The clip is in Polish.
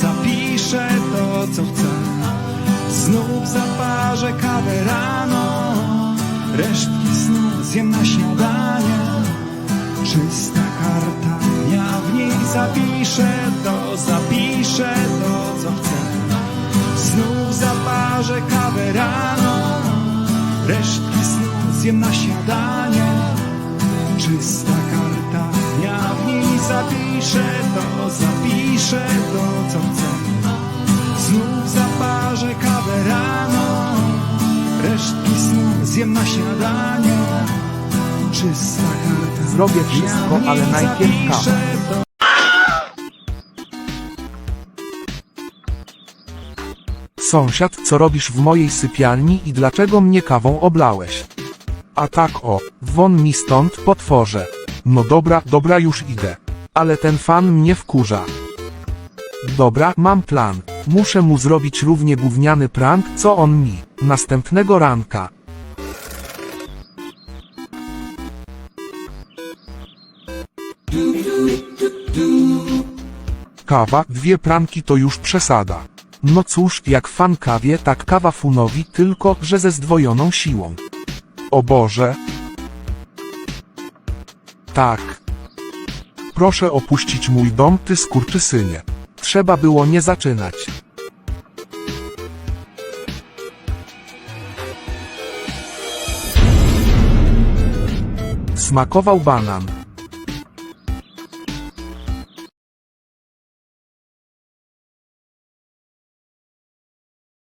zapiszę to, co chcę. Znów zaparzę kawę rano, resztki snu zjem na śniadanie. Czysta karta, ja w niej zapiszę to, zapiszę to, co chcę. Znów zaparzę kawę rano, resztki snu zjem na śniadanie. Czysta karta, ja w niej zapiszę to, zapiszę to, co chcę. Znów zaparzę kawę rano, resztki snu zjem na śniadanie. Czysta karta. Zrobię wszystko, ja ale najpierw kawę. Sąsiad, co robisz w mojej sypialni i dlaczego mnie kawą oblałeś? A tak o, won mi stąd, potworze. No dobra, dobra już idę. Ale ten fan mnie wkurza. Dobra, mam plan. Muszę mu zrobić równie gówniany prank, co on mi. Następnego ranka. Kawa, dwie pranki to już przesada. No cóż, jak fan kawie, tak kawa funowi, tylko że ze zdwojoną siłą. O Boże. Tak. Proszę opuścić mój dom, ty skurczysynie. Trzeba było nie zaczynać. Smakował banan.